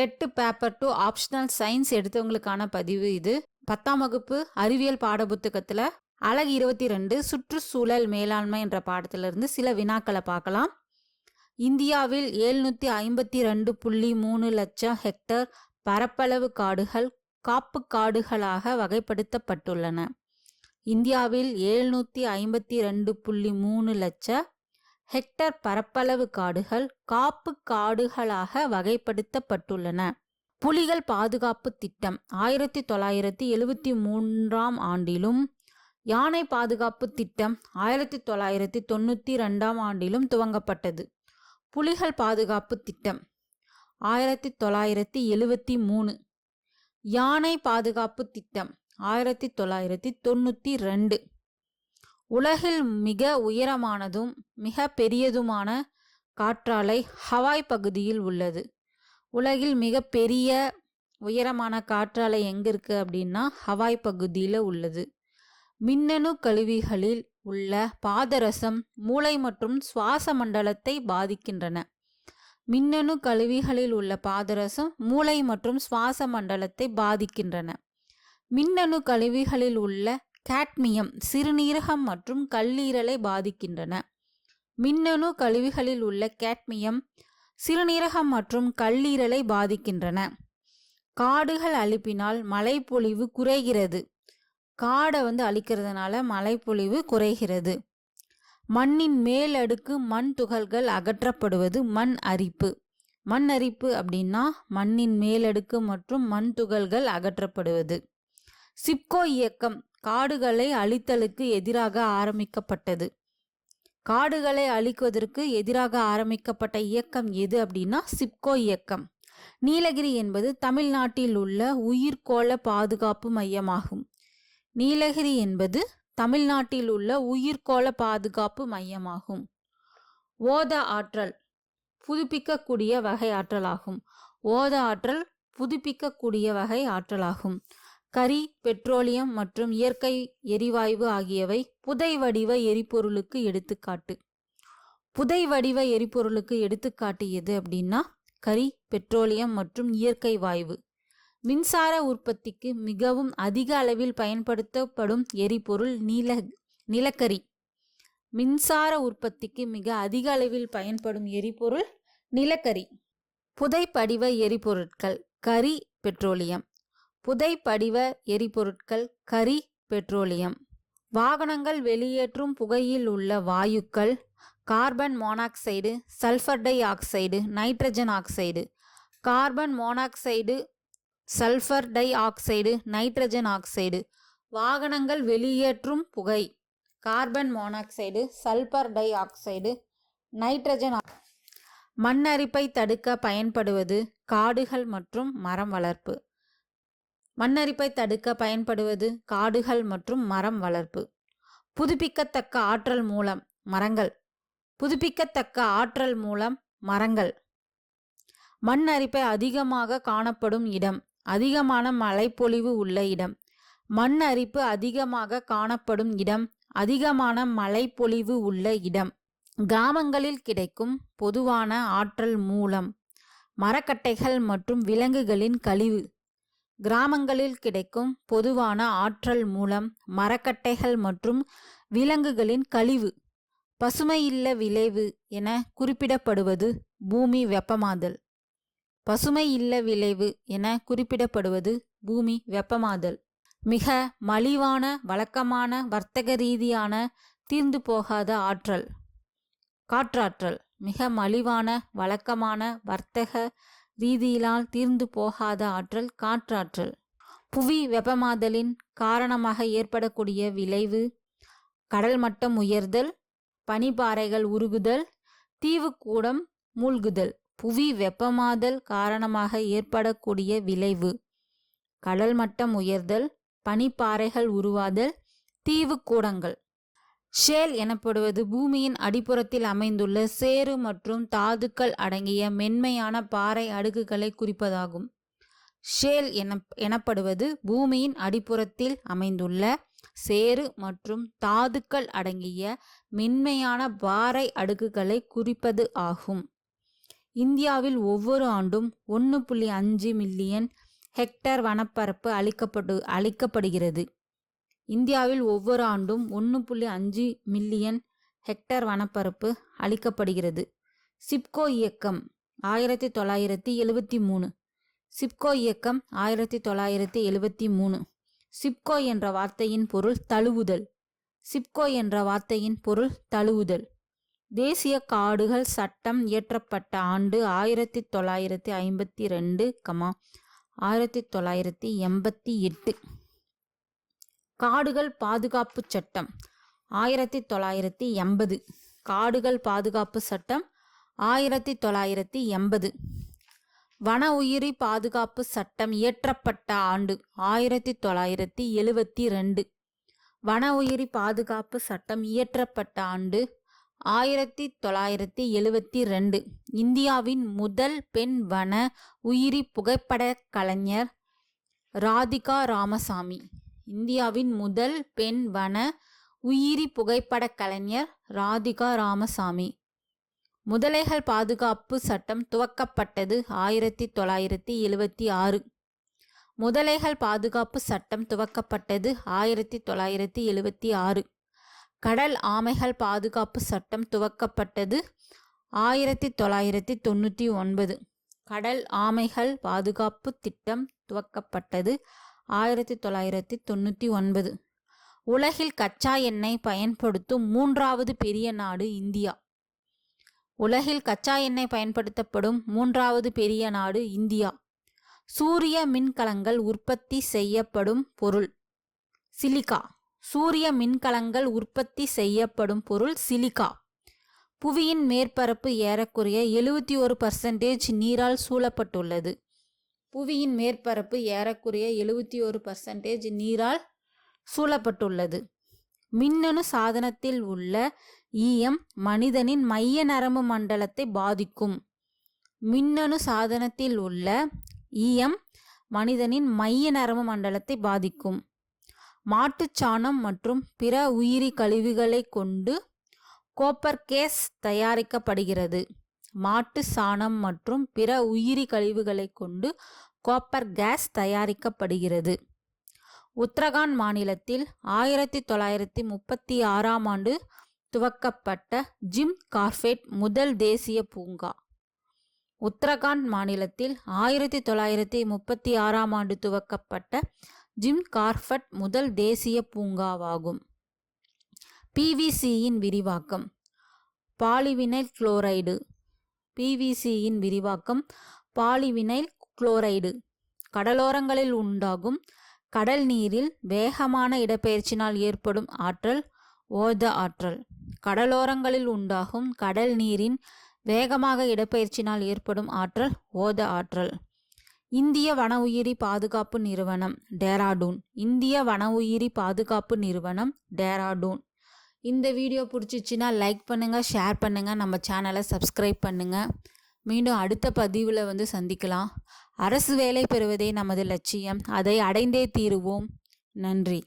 TET paper two optional science எடுத்தவங்களுக்கான பதிவு இது. பத்தாம் வகுப்பு அறிவியல் பாடப்புத்தகத்தில் அழகு இருபத்தி ரெண்டு சுற்றுச்சூழல் மேலாண்மை என்ற பாடத்திலிருந்து சில வினாக்களை பார்க்கலாம். இந்தியாவில் எழுநூற்றி ஐம்பத்தி ரெண்டு புள்ளி மூணு லட்சம் ஹெக்டர் பரப்பளவு காடுகள் காப்பு காடுகளாக வகைப்படுத்தப்பட்டுள்ளன. இந்தியாவில் எழுநூற்றி ஐம்பத்தி ரெண்டு புள்ளி மூணு லட்சம் ஹெக்டர் பரப்பளவு காடுகள் காப்பு காடுகளாக வகைப்படுத்தப்பட்டுள்ளன. புலிகள் பாதுகாப்பு திட்டம் ஆயிரத்தி தொள்ளாயிரத்தி எழுவத்தி மூன்றாம் ஆண்டிலும் யானை பாதுகாப்பு திட்டம் ஆயிரத்தி தொள்ளாயிரத்தி தொண்ணூற்றி ரெண்டாம் ஆண்டிலும் துவங்கப்பட்டது. புலிகள் பாதுகாப்பு திட்டம் ஆயிரத்தி தொள்ளாயிரத்தி எழுவத்தி மூணு. யானை பாதுகாப்பு திட்டம் ஆயிரத்தி தொள்ளாயிரத்தி தொண்ணூற்றி ரெண்டு. உலகில் மிக உயரமானதும் மிக பெரியதுமான காற்றாலை ஹவாய் பகுதியில் உள்ளது. உலகில் மிக பெரிய உயரமான காற்றாலை எங்கே இருக்குது அப்படின்னா ஹவாய் பகுதியில் உள்ளது. மின்னணு கழிவுகளில் உள்ள பாதரசம் மூளை மற்றும் சுவாச மண்டலத்தை பாதிக்கின்றன. மின்னணு கழிவுகளில் உள்ள பாதரசம் மூளை மற்றும் சுவாச மண்டலத்தை பாதிக்கின்றன. மின்னணு கழிவுகளில் உள்ள கேட்மியம் சிறுநீரகம் மற்றும் கல்லீரலை பாதிக்கின்றன. மின்னணு கழிவுகளில் உள்ள கேட்மியம் சிறுநீரகம் மற்றும் கல்லீரலை பாதிக்கின்றன. காடுகள் அழிப்பினால் மழைப்பொழிவு குறைகிறது. காடை வந்து அழிக்கிறதுனால மழைப்பொழிவு குறைகிறது. மண்ணின் மேல் அடுக்கு மண் துகள்கள் அகற்றப்படுவது மண் அரிப்பு. மண் அரிப்பு அப்படின்னா மண்ணின் மேலடுக்கு மற்றும் மண் துகள்கள் அகற்றப்படுவது. சிப்கோ இயக்கம் காடுகளை அழித்தலுக்கு எதிராக ஆரம்பிக்கப்பட்டது. காடுகளை அழிக்குவதற்கு எதிராக ஆரம்பிக்கப்பட்ட இயக்கம் எது அப்படின்னா சிப்கோ இயக்கம். நீலகிரி என்பது தமிழ்நாட்டில் உள்ள உயிர்கோள பாதுகாப்பு மையமாகும். நீலகிரி என்பது தமிழ்நாட்டில் உள்ள உயிர்கோள பாதுகாப்பு மையமாகும். ஓத ஆற்றல் புதுப்பிக்கக்கூடிய வகை ஆற்றலாகும். ஓத ஆற்றல் புதுப்பிக்கக்கூடிய வகை ஆற்றலாகும். கரி பெட்ரோலியம் மற்றும் இயற்கை எரிவாயு ஆகியவை புதை வடிவ எரிபொருளுக்கு எடுத்துக்காட்டு. புதை வடிவ எரிபொருளுக்கு எடுத்துக்காட்டு எது அப்படின்னா கரி பெட்ரோலியம் மற்றும் இயற்கை வாயு. மின்சார உற்பத்திக்கு மிகவும் அதிக அளவில் பயன்படுத்தப்படும் எரிபொருள் நீல நிலக்கரி. மின்சார உற்பத்திக்கு மிக அதிக அளவில் பயன்படும் எரிபொருள் நிலக்கரி. புதைப்படிவ எரிபொருட்கள் கரி பெட்ரோலியம். புதைப்படிவ எரிபொருட்கள் கரி பெட்ரோலியம். வாகனங்கள் வெளியேற்றும் புகையில் உள்ள வாயுக்கள் carbon monoxide sulphur dioxide nitrogen oxide. Carbon monoxide sulphur dioxide nitrogen oxide. வாகனங்கள் வெளியேற்றும் புகை carbon monoxide sulphur dioxide nitrogen மண்ணரிப்பை தடுக்க பயன்படுவது காடுகள் மற்றும் மரம் வளர்ப்பு. மண்ணரிப்பை தடுக்க பயன்படுவது காடுகள் மற்றும் மரம் வளர்ப்பு. புதுப்பிக்கத்தக்க ஆற்றல் மூலம் மரங்கள். புதுப்பிக்கத்தக்க ஆற்றல் மூலம் மரங்கள். மண் அரிப்பை அதிகமாக காணப்படும் இடம். அதிகமான மழைப்பொழிவு உள்ள இடம். மண் அரிப்பு அதிகமாக காணப்படும் இடம். அதிகமான மழைப்பொழிவு உள்ள இடம். கிராமங்களில் கிடைக்கும் பொதுவான ஆற்றல் மூலம் மரக்கட்டைகள் மற்றும் விலங்குகளின் கழிவு. கிராமங்களில் கிடைக்கும் பொதுவான ஆற்றல் மூலம் மரக்கட்டைகள் மற்றும் விலங்குகளின் கழிவு பசுமையில்ல விளைவு என குறிப்பிடப்படுவது பூமி வெப்பமாதல். பசுமை விளைவு என குறிப்பிடப்படுவது பூமி வெப்பமாதல். மிக மலிவான வழக்கமான வர்த்தக ரீதியான தீர்ந்து போகாத ஆற்றல். காற்றாற்றல். மிக மலிவான வழக்கமான வர்த்தக ரீதியிலால் தீர்ந்து போகாத ஆற்றல் காற்றாற்றல். புவி வெப்பமாதலின் காரணமாக ஏற்படக்கூடிய விளைவு கடல் மட்டம் உயர்தல் பனிப்பாறைகள் உருகுதல் தீவுக்கூடம் மூழ்குதல். புவி வெப்பமாதல் காரணமாக ஏற்படக்கூடிய விளைவு கடல் மட்டம் உயர்தல் பனிப்பாறைகள் உருவாதல் தீவுக்கூடங்கள். ஷேல் எனப்படுவது பூமியின் அடிப்புறத்தில் அமைந்துள்ள சேறு மற்றும் தாதுக்கள் அடங்கிய மென்மையான பாறை அடுக்குகளை குறிப்பதாகும். ஷேல் என எனப்படுவது பூமியின் அடிப்புறத்தில் அமைந்துள்ள சேறு மற்றும் தாதுக்கள் அடங்கிய மென்மையான பாறை அடுக்குகளை குறிப்பது ஆகும். இந்தியாவில் ஒவ்வொரு ஆண்டும் ஒன்று புள்ளி அஞ்சு மில்லியன் ஹெக்டர் வனப்பரப்பு அளிக்கப்படு அளிக்கப்படுகிறது இந்தியாவில் ஒவ்வொரு ஆண்டும் ஒன்று புள்ளி அஞ்சு மில்லியன் ஹெக்டர் வனப்பரப்பு அளிக்கப்படுகிறது சிப்கோ இயக்கம் ஆயிரத்தி தொள்ளாயிரத்தி எழுவத்தி மூணு. சிப்கோ இயக்கம் ஆயிரத்தி தொள்ளாயிரத்தி எழுவத்தி மூணு. சிப்கோ என்ற வார்த்தையின் பொருள் தழுவுதல். சிப்கோ என்ற வார்த்தையின் பொருள் தழுவுதல். தேசிய காடுகள் சட்டம் இயற்றப்பட்ட ஆண்டு ஆயிரத்தி தொள்ளாயிரத்தி ஐம்பத்தி ரெண்டு கமா ஆயிரத்தி தொள்ளாயிரத்தி எண்பத்தி எட்டு. காடுகள் பாதுகாப்பு சட்டம். ஆயிரத்தி தொள்ளாயிரத்தி எண்பது. காடுகள் பாதுகாப்பு சட்டம் ஆயிரத்தி தொள்ளாயிரத்தி எண்பது. வன உயிரி பாதுகாப்பு சட்டம் இயற்றப்பட்ட ஆண்டு ஆயிரத்தி தொள்ளாயிரத்தி எழுவத்தி ரெண்டு. வன உயிரி பாதுகாப்பு சட்டம் இயற்றப்பட்ட ஆண்டு ஆயிரத்தி தொள்ளாயிரத்தி எழுவத்தி ரெண்டு. இந்தியாவின் முதல் பெண் வன உயிரி புகைப்பட கலைஞர் ராதிகா ராமசாமி. இந்தியாவின் முதல் பெண் வன உயிரி புகைப்பட கலைஞர் ராதிகா ராமசாமி. முதலைகள் பாதுகாப்பு சட்டம் துவக்கப்பட்டது ஆயிரத்தி தொள்ளாயிரத்தி எழுவத்தி ஆறு. முதலைகள் பாதுகாப்பு சட்டம் துவக்கப்பட்டது ஆயிரத்தி தொள்ளாயிரத்தி எழுவத்தி ஆறு. கடல் ஆமைகள் பாதுகாப்பு சட்டம் துவக்கப்பட்டது ஆயிரத்தி தொள்ளாயிரத்தி தொண்ணூற்றி ஒன்பது. கடல் ஆமைகள் பாதுகாப்பு திட்டம் துவக்கப்பட்டது ஆயிரத்தி தொள்ளாயிரத்தி தொண்ணூற்றி ஒன்பது. உலகில் கச்சா எண்ணெய் பயன்படுத்தும் மூன்றாவது பெரிய நாடு இந்தியா. உலகில் கச்சா எண்ணெய் பயன்படுத்தப்படும் மூன்றாவது பெரிய நாடு இந்தியா. சூரிய மின்கலங்கள் உற்பத்தி செய்யப்படும் பொருள். சிலிக்கா. சூரிய மின்கலங்கள் உற்பத்தி செய்யப்படும் பொருள் சிலிக்கா. புவியின் மேற்பரப்பு ஏறக்குறைய எழுவத்தி ஒரு பர்சன்டேஜ் நீரால் சூழப்பட்டுள்ளது. புவியின் மேற்பரப்பு ஏறக்குறைய எழுபத்தி ஒரு பர்சன்டேஜ் நீரால் சூழப்பட்டுள்ளது. மின்னணு சாதனத்தில் உள்ள ஈயம் மனிதனின் மைய நரம்பு மண்டலத்தை பாதிக்கும். மின்னணு சாதனத்தில் உள்ள ஈயம் மனிதனின் மைய நரம்பு மண்டலத்தை பாதிக்கும். மாட்டுச்சாணம் மற்றும் பிற உயிரி கழிவுகளை கொண்டு கோப்பர் கேஸ் தயாரிக்கப்படுகிறது. மாட்டு சாணம் மற்றும் பிற உயிரி கழிவுகளை கொண்டு கோப்பர் கேஸ் தயாரிக்கப்படுகிறது. உத்தரகாண்ட் மாநிலத்தில் ஆயிரத்தி தொள்ளாயிரத்தி முப்பத்தி ஆறாம் ஆண்டு துவக்கப்பட்ட ஜிம் கார்பெட் முதல் தேசிய பூங்கா. உத்தரகாண்ட் மாநிலத்தில் ஆயிரத்தி தொள்ளாயிரத்தி முப்பத்தி ஆறாம் ஆண்டு துவக்கப்பட்ட ஜிம் கார்பட் முதல் தேசிய பூங்காவாகும். பிவிசியின் விரிவாக்கம். Polyvinyl chloride. பிவிசியின் விரிவாக்கம் பாலிவினைல் குளோரைடு. கடலோரங்களில் உண்டாகும் கடல் நீரில் வேகமான இடப்பெயர்ச்சினால் ஏற்படும் ஆற்றல் ஓத ஆற்றல். கடலோரங்களில் உண்டாகும் கடல் நீரின் வேகமாக இடப்பெயர்ச்சினால் ஏற்படும் ஆற்றல் ஓத ஆற்றல். இந்திய வன உயிரி பாதுகாப்பு நிறுவனம் டேராடூன். இந்திய வன உயிரி பாதுகாப்பு நிறுவனம் டேராடூன். இந்த வீடியோ பிடிச்சிச்சின்னா லைக் பண்ணுங்கள் ஷேர் பண்ணுங்கள் நம்ம சேனலை சப்ஸ்கிரைப் பண்ணுங்கள் மீண்டும் அடுத்த பதிவில் வந்து சந்திக்கலாம். அரசு வேலை பெறுவதே நமது லட்சியம். அதை அடைந்தே தீருவோம். நன்றி.